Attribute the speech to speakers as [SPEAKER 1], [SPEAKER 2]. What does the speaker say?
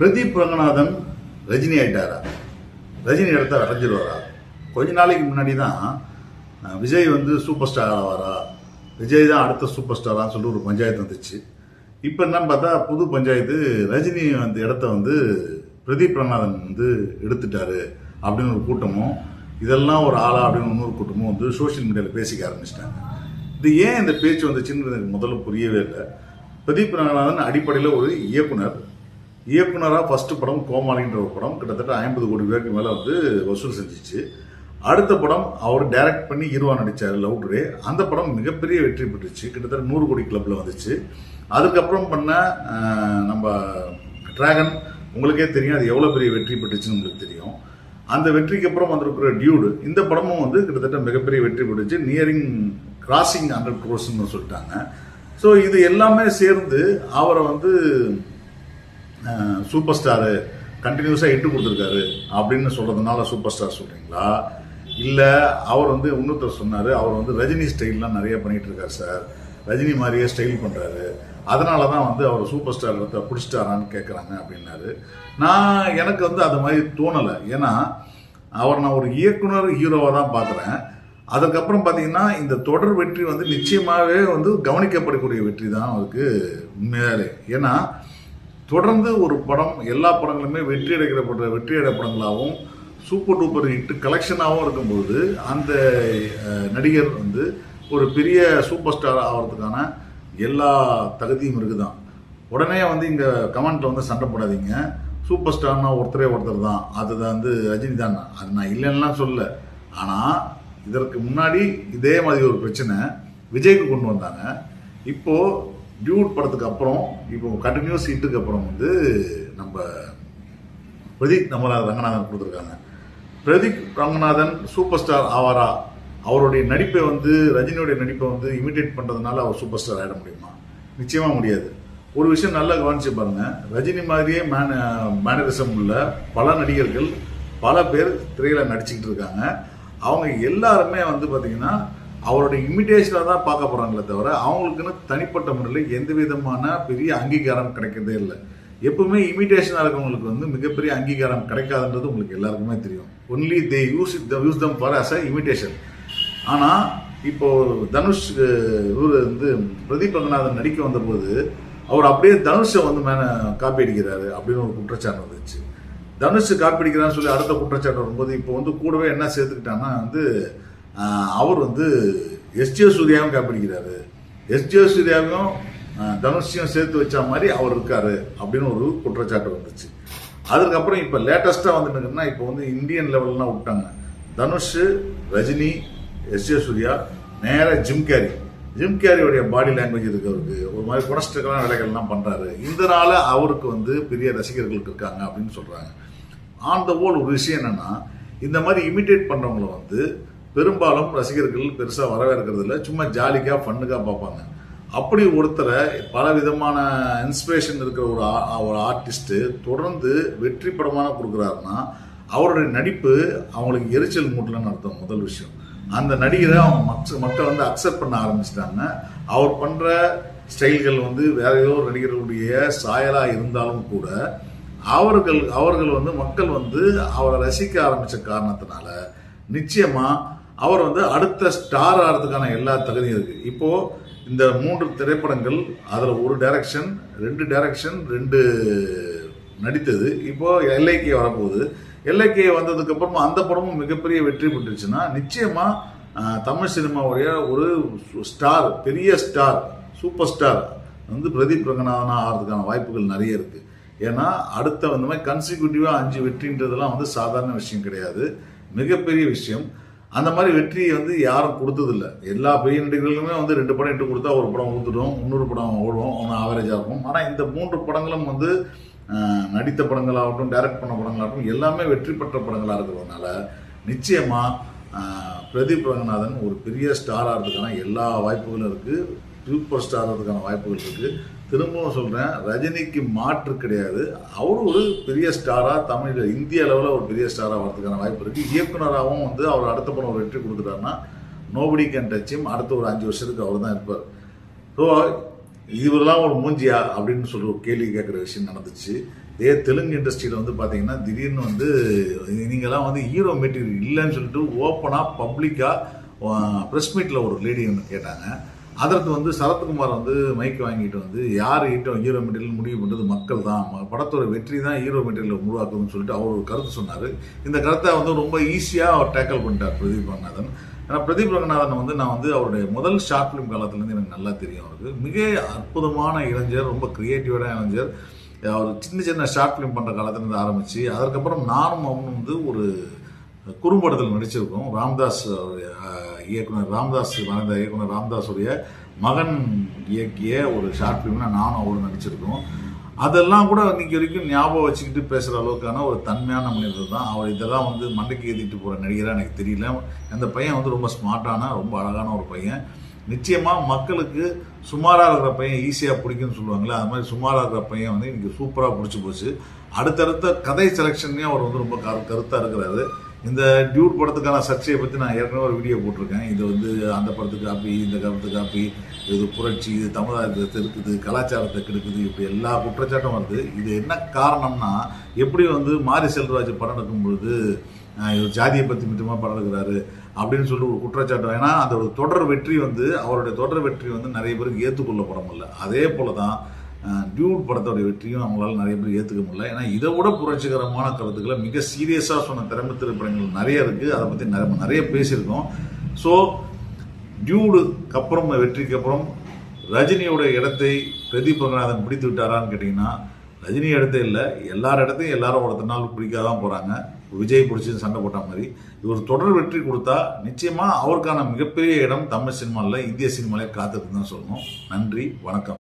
[SPEAKER 1] பிரதீப் ரங்கநாதன் ரஜினி ஆயிட்டாரா? ரஜினி இடத்த அடைஞ்சிடுவாரா கொஞ்ச நாளைக்கு முன்னாடி தான் விஜய் வந்து சூப்பர் ஸ்டார் ஆவாரா? விஜய் தான் அடுத்த சூப்பர் ஸ்டாரான்னு சொல்லி ஒரு பஞ்சாயத்து வந்துச்சு. இப்போ என்ன பார்த்தா புது பஞ்சாயத்து ரஜினி அந்த இடத்த வந்து பிரதீப் ரங்கநாதன் வந்து எடுத்துட்டாரு அப்படின்னு ஒரு கூட்டமும் இதெல்லாம் ஒரு ஆளா அப்படின்னு இன்னொரு கூட்டமும் வந்து சோஷியல் மீடியாவில் பேசிக்க ஆரம்பிச்சிட்டாங்க. இது ஏன் இந்த பேச்சு வந்துச்சுன்னு எனக்கு முதல்ல புரியவே இல்லை. பிரதீப் ரங்கநாதன் அடிப்படையில் ஒரு இயக்குனர் இயக்குனராக ஃபஸ்ட்டு படம் கோமாளின்ற ஒரு படம். கிட்டத்தட்ட ஐம்பது கோடி ரூபாய்க்கு மேலே வந்து வசூல் செஞ்சிச்சு. அடுத்த படம் அவர் டைரக்ட் பண்ணி ஹீரோவா நடித்தார் லவ் டுடே அந்த படம் மிகப்பெரிய வெற்றி பெற்றுச்சு. கிட்டத்தட்ட நூறு கோடி கிளப்பில் வந்துச்சு. அதுக்கப்புறம் பண்ண நம்ம டிராகன் உங்களுக்கே தெரியும் அது எவ்வளோ பெரிய வெற்றி பெற்றுச்சுன்னு உங்களுக்கு தெரியும். அந்த வெற்றிக்கு அப்புறம் வந்திருக்கிற டியூடு இந்த படமும் வந்து கிட்டத்தட்ட மிகப்பெரிய வெற்றி பெற்றுச்சு. நியரிங் கிராசிங் ஹண்ட்ரட் க்ரோஸ்ன்னு சொல்லிட்டாங்க. ஸோ இது எல்லாமே சேர்ந்து அவரை வந்து சூப்பர் ஸ்டாரு கண்டினியூஸாக இட்டு கொடுத்துருக்காரு அப்படின்னு சொல்கிறதுனால சூப்பர் ஸ்டார் சொல்கிறீங்களா இல்லை அவர் வந்து இன்னொருத்தர் சொன்னார் அவர் வந்து ரஜினி ஸ்டைல்லாம் நிறைய பண்ணிகிட்டு இருக்கார் சார். ரஜினி மாதிரியே ஸ்டைல் பண்ணுறாரு அதனால தான் வந்து அவர் சூப்பர் ஸ்டார் இடத்த பிடிச்சிட்டாரான்னு கேட்குறாங்க அப்படின்னாரு. நான் எனக்கு வந்து அது மாதிரி தோணலை. ஏன்னா அவர் நான் ஒரு இயக்குனர் ஹீரோவாக தான் பார்க்குறேன் அதுக்கப்புறம் பார்த்தீங்கன்னா இந்த தொடர் வெற்றி வந்து நிச்சயமாகவே வந்து கவனிக்கப்படக்கூடிய வெற்றி தான் அவருக்கு உண்மையாலே. ஏன்னா தொடர்ந்து ஒரு படம் எல்லா படங்களுமே வெற்றி அடைக்கிறப்பட்ட வெற்றி அடை படங்களாகவும் சூப்பர் டூப்பர் ஹிட் கலெக்ஷனாகவும் இருக்கும்போது அந்த நடிகர் வந்து ஒரு பெரிய சூப்பர் ஸ்டார் ஆகிறதுக்கான எல்லா தகுதியும் இருக்குதான். உடனே வந்து இங்கே கமெண்ட்டில் வந்து சண்டை போடாதீங்க. சூப்பர் ஸ்டார்னா ஒருத்தரே ஒருத்தர் தான். அதுதான் வந்து ரஜினி தான். அது நான் இல்லைன்னுலாம் சொல்ல ஆனால் இதற்கு முன்னாடி இதே மாதிரி ஒரு பிரச்சனை விஜய்க்கு கொண்டு வந்தாங்க. இப்போது டியூட் படத்துக்கு அப்புறம் இப்போ கண்டினியூஸ் ஹிட்டுக்கு அப்புறம் வந்து நம்ம பிரதீப் நம்மள ரங்கநாதன் கொடுத்துருக்காங்க. பிரதீப் ரங்கநாதன் சூப்பர் ஸ்டார் ஆவாரா? அவருடைய நடிப்பை வந்து ரஜினியுடைய நடிப்பை வந்து இமிடேட் பண்ணுறதுனால அவர் சூப்பர் ஸ்டார் ஆகிட முடியுமா? நிச்சயமாக முடியாது. ஒரு விஷயம் நல்லா கவனிச்சு பாருங்க. ரஜினி மாதிரியே மேன மேனரிசம் உள்ள பல நடிகர்கள் பல பேர் திரையில நடிச்சுக்கிட்டு இருக்காங்க. அவங்க எல்லாருமே வந்து பார்த்திங்கன்னா அவருடைய இமிட்டேஷனாக தான் பார்க்க போகிறாங்களே தவிர அவங்களுக்குன்னு தனிப்பட்ட முறையில் எந்த விதமான பெரிய அங்கீகாரம் கிடைக்கிறதே இல்லை. எப்பவுமே இமிட்டேஷனாக இருக்கவங்களுக்கு வந்து மிகப்பெரிய அங்கீகாரம் கிடைக்காதுன்றது உங்களுக்கு எல்லாருக்குமே தெரியும். Only they use use them for as a imitation ஆனால் இப்போது தனுஷ் இவர் வந்து பிரதீப் ரங்கநாதன் நடிக்க வந்தபோது அவர் அப்படியே தனுஷை வந்து மேலே காப்பி அடிக்கிறாரு அப்படின்னு ஒரு குற்றச்சாட்டு வந்துச்சு. தனுஷ் காப்பி அடிக்கிறான்னு சொல்லி அடுத்த குற்றச்சாட்டு வரும்போது இப்போ வந்து கூடவே என்ன சேர்த்துக்கிட்டாங்கன்னா வந்து அவர் வந்து எஸ்ஜே சூர்யாவும் காப்பி அடிக்கிறாரு சூர்யாவையும் ஆஹ், தனுஷையும் சேர்த்து வச்ச மாதிரி அவர் இருக்காரு அப்படின்னு ஒரு குற்றச்சாட்டு வந்துச்சு. அதுக்கப்புறம் இப்போ லேட்டஸ்ட்டாக வந்துட்டுங்கன்னா இப்போ வந்து இந்தியன் லெவல்லாம் விட்டாங்க. தனுஷ் ரஜினி எஸ் ஏ சூர்யா நேராக ஜிம் கேரி ஜிம் கேரியோடைய பாடி லாங்குவேஜ் இருக்கு அவருக்கு. ஒரு மாதிரி குணஸ்டக்கான வேலைகள்லாம் பண்ணுறாரு இதனால் அவருக்கு வந்து பெரிய ரசிகர்களுக்கு இருக்காங்க அப்படின்னு சொல்கிறாங்க ஆன் த ஓல் ஒரு விஷயம் என்னன்னா இந்த மாதிரி இமிடேட் பண்ணுறவங்கள வந்து பெரும்பாலும் ரசிகர்கள் பெருசாக வரவேற்கிறது இல்லை சும்மா ஜாலிக்காக ஃபன்னுக்காக பார்ப்பாங்க. அப்படி ஒருத்தரை பல விதமான இன்ஸ்பிரேஷன் இருக்கிற ஒரு ஆ- ஒரு ஆர்டிஸ்ட்டு தொடர்ந்து வெற்றி படமான கொடுக்குறாருன்னா அவருடைய நடிப்பு அவங்களுக்கு எரிச்சல் மூட்டலன்னு அர்த்தம் முதல் விஷயம். அந்த நடிகரை அவங்க மக்ஸ் மக்கள் வந்து அக்செப்ட் பண்ண ஆரம்பிச்சிட்டாங்க. அவர் பண்ணுற ஸ்டைல்கள் வந்து வேற ஏதோ ஒரு நடிகர்களுடைய சாயலாக இருந்தாலும் கூட அவர்கள் அவர்கள் வந்து மக்கள் வந்து அவரை ரசிக்க ஆரம்பித்த காரணத்தினால நிச்சயமாக அவர் வந்து அடுத்த ஸ்டார் ஆகிறதுக்கான எல்லா தகுதியும் இருக்குது இப்போது இந்த மூன்று திரைப்படங்கள் அதில் ஒரு டைரக்ஷன் ரெண்டு டைரக்ஷன் ரெண்டு நடித்தது. இப்போது எல்ஐகே வரப்போகுது. எல்ஐகே வந்ததுக்கப்புறமா அந்த படமும் மிகப்பெரிய வெற்றி பெற்றுச்சுன்னா நிச்சயமாக தமிழ் சினிமாவுடைய ஒரு ஸ்டார் பெரிய ஸ்டார் சூப்பர் ஸ்டார் வந்து பிரதீப் ரங்கநாதனாக ஆகிறதுக்கான வாய்ப்புகள் நிறைய இருக்குது ஏன்னா அடுத்த வந்த மாதிரி கன்சிக்யூட்டிவாக அஞ்சு வெற்றின்றதெல்லாம் வந்து சாதாரண விஷயம் கிடையாது. மிகப்பெரிய விஷயம். அந்த மாதிரி வெற்றியை வந்து யாரும் கொடுத்ததில்ல. எல்லா பெரிய நடிகர்களுமே வந்து ரெண்டு படம் இட்டு கொடுத்தா ஒரு படம் ஊத்துடும் இன்னொரு படம் ஓடுவோம் ஒன்று ஆவரேஜாக இருக்கும். ஆனால் இந்த மூன்று படங்களும் வந்து நடித்த படங்களாகட்டும் டைரக்ட் பண்ண படங்களாகட்டும் எல்லாமே வெற்றி பெற்ற படங்களாக இருக்கிறதுனால நிச்சயமாக பிரதீப் ரங்கநாதன் ஒரு பெரிய ஸ்டார் ஆகிறதுக்கான எல்லா வாய்ப்புகளும் இருக்குது சூப்பர் ஸ்டார் ஆகிறதுக்கான வாய்ப்புகள் இருக்குது திரும்பவும் சொல்றேன் ரஜினிக்கு மாற்று கிடையாது. அவர் ஒரு பெரிய ஸ்டாரா தமிழ் இந்திய அளவில் ஒரு பெரிய ஸ்டாரா வரதுக்கான வாய்ப்பு இருக்கு. இயக்குனராகவும் வந்து அவர் அடுத்த படம் ஒரு வெற்றி கொடுத்துட்டாருன்னா நோபடி கேன் டச் அடுத்த ஒரு அஞ்சு வருஷத்துக்கு அவர் தான் இருப்பார். ஸோ இவரெல்லாம் ஒரு மூஞ்சியா அப்படின்னு சொல்லி ஒரு கேள்வி கேட்குற விஷயம் நடந்துச்சு. இதே தெலுங்கு இண்டஸ்ட்ரியில் வந்து பார்த்தீங்கன்னா திடீர்னு வந்து நீங்கள்லாம் வந்து ஹீரோ மெட்டீரியல் இல்லைன்னு சொல்லிட்டு ஓப்பனாக பப்ளிக்காக ப்ரெஸ் மீட்டில் ஒரு லேடி ஒன்று கேட்டாங்க. அதற்கு வந்து சரத்குமார் வந்து மைக் வாங்கிட்டு வந்து யார் ஹீட்டோ ஹீரோ மெட்டீரியல் முடிவு பண்ணுறது மக்கள் தான். படத்தோட வெற்றி தான் ஹீரோ மெட்டீரியல் உருவாக்குதுன்னு சொல்லிட்டு அவர் ஒரு கருத்து சொன்னார். இந்த கருத்தை வந்து ரொம்ப ஈஸியாக அவர் டேக்கிள் பண்ணிட்டார் பிரதீப் ரங்கநாதன். ஏன்னா பிரதீப் ரங்கநாதன் வந்து நான் வந்து அவருடைய முதல் ஷார்ட் ஃபிலிம் காலத்துலேருந்து எனக்கு நல்லா தெரியும் அவருக்கு. மிக அற்புதமான இளைஞர் ரொம்ப கிரியேட்டிவான இளைஞர். அவர் சின்ன சின்ன ஷார்ட் ஃபிலிம் பண்ணுற காலத்துலேருந்து ஆரம்பித்து அதற்கப்புறம் நானும் அவனும் வந்து ஒரு குறும்படத்தில் நடிச்சிருக்கோம். ராம்தாஸ் அவருடைய, இயக்குனர் ராம்தாஸ் மறைந்த இயக்குனர் ராம்தாஸுடைய மகன் இயக்கிய ஒரு ஷார்ட் ஃபிலிம்னா நானும் அவரும் நடிச்சிருக்கோம். அதெல்லாம் கூட இன்னைக்கு வரைக்கும் ஞாபகம் வச்சுக்கிட்டு பேசுகிற அளவுக்கான ஒரு தன்மையான மனிதர் தான். அவர் இதெல்லாம் வந்து மண்டைக்கு ஏற்றிட்டு போகிற நடிகராக எனக்கு தெரியல. அந்த பையன் வந்து ரொம்ப ஸ்மார்ட்டான ரொம்ப அழகான ஒரு பையன். நிச்சயமாக மக்களுக்கு சுமாராக இருக்கிற பையன் ஈஸியாக பிடிக்கும்னு சொல்லுவாங்களே அது மாதிரி சுமாராக இருக்கிற பையன் வந்து இன்னைக்கு சூப்பராக பிடிச்சி போச்சு. அடுத்தடுத்த கதை செலெக்ஷன்லேயும் அவர் வந்து ரொம்ப கரு கருத்தாக இருக்கிறாரு. இந்த டியூட் படத்துக்கான சர்ச்சையை பற்றி நான் ஏற்கனவே ஒரு வீடியோ போட்டிருக்கேன். இது வந்து அந்த படத்துக்கு காப்பி இந்த காலத்து காப்பி இது புரட்சி இது தமிழகத்தை தெருக்குது கலாச்சாரத்தை கெடுக்குது இப்படி எல்லா குற்றச்சாட்டும் வருது. இது என்ன காரணம்னா எப்படி வந்து மாரி செல்வராஜ் படம் எடுக்கும் பொழுது இவர் ஜாதியை பற்றி மித்தமாக படம் எடுக்கிறாரு அப்படின்னு சொல்லி ஒரு குற்றச்சாட்டு ஏன்னா அந்த ஒரு தொடர் வெற்றி வந்து அவருடைய தொடர் வெற்றி வந்து நிறைய பேருக்கு ஏற்றுக்கொள்ளப்பட இல்லை அதே போல தான் டியூட் படத்தோட வெற்றியும் அவங்களால நிறைய பேர் ஏற்றுக்க முடியல. ஏன்னா இதை விட புரட்சிகரமான கருத்துக்களை மிக சீரியஸாக சொன்ன திறமை திரைப்படங்கள் நிறைய இருக்குது அதை பற்றி நிறைய நிறைய பேசியிருக்கோம். ஸோ டியூடுக்கு அப்புறம் வெற்றிக்கு அப்புறம் ரஜினியோட இடத்தை பிரதீப் ரங்கநாதன் பிடித்து விட்டாரான்னு கேட்டிங்கன்னா ரஜினி இடத்தை இல்லை. எல்லார் இடத்தையும் எல்லாரும் ஒருத்தர் நாள் பிடிக்காத தான் போகிறாங்க விஜய் பிடிச்சி சண்டை போட்ட மாதிரி. இவர் தொடர் வெற்றி கொடுத்தா நிச்சயமாக அவருக்கான மிகப்பெரிய இடம் தமிழ் சினிமாவில் இந்திய சினிமாவிலே காத்துட்டு தான் சொல்லணும். நன்றி வணக்கம்.